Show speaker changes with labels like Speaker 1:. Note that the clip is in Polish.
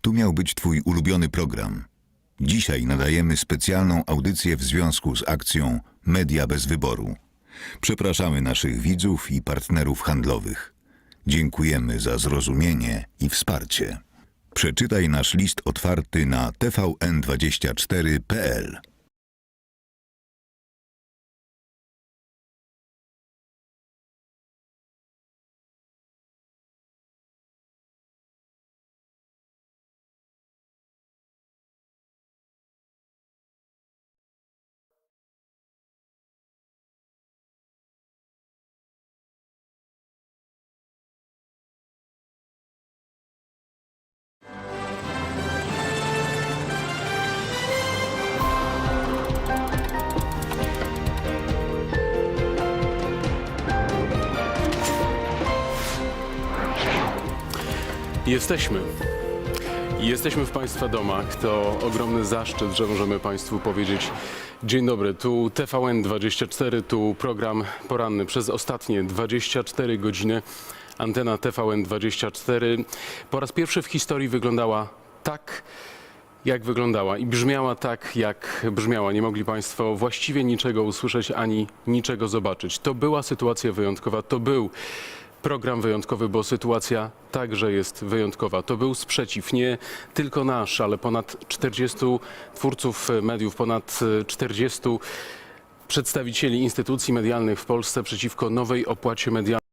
Speaker 1: Tu miał być Twój ulubiony program. Dzisiaj nadajemy specjalną audycję w związku z akcją Media bez wyboru. Przepraszamy naszych widzów i partnerów handlowych. Dziękujemy za zrozumienie i wsparcie. Przeczytaj nasz list otwarty na tvn24.pl.
Speaker 2: Jesteśmy. Jesteśmy w Państwa domach. To ogromny zaszczyt, że możemy Państwu powiedzieć dzień dobry. Tu TVN24, tu program poranny. Przez ostatnie 24 godziny antena TVN24 po raz pierwszy w historii wyglądała tak, jak wyglądała i brzmiała tak, jak brzmiała. Nie mogli Państwo właściwie niczego usłyszeć ani niczego zobaczyć. To była sytuacja wyjątkowa, to był program wyjątkowy, bo sytuacja także jest wyjątkowa. To był sprzeciw nie tylko nasz, ale ponad 40 twórców mediów, ponad 40 przedstawicieli instytucji medialnych w Polsce przeciwko nowej opłacie medialnej.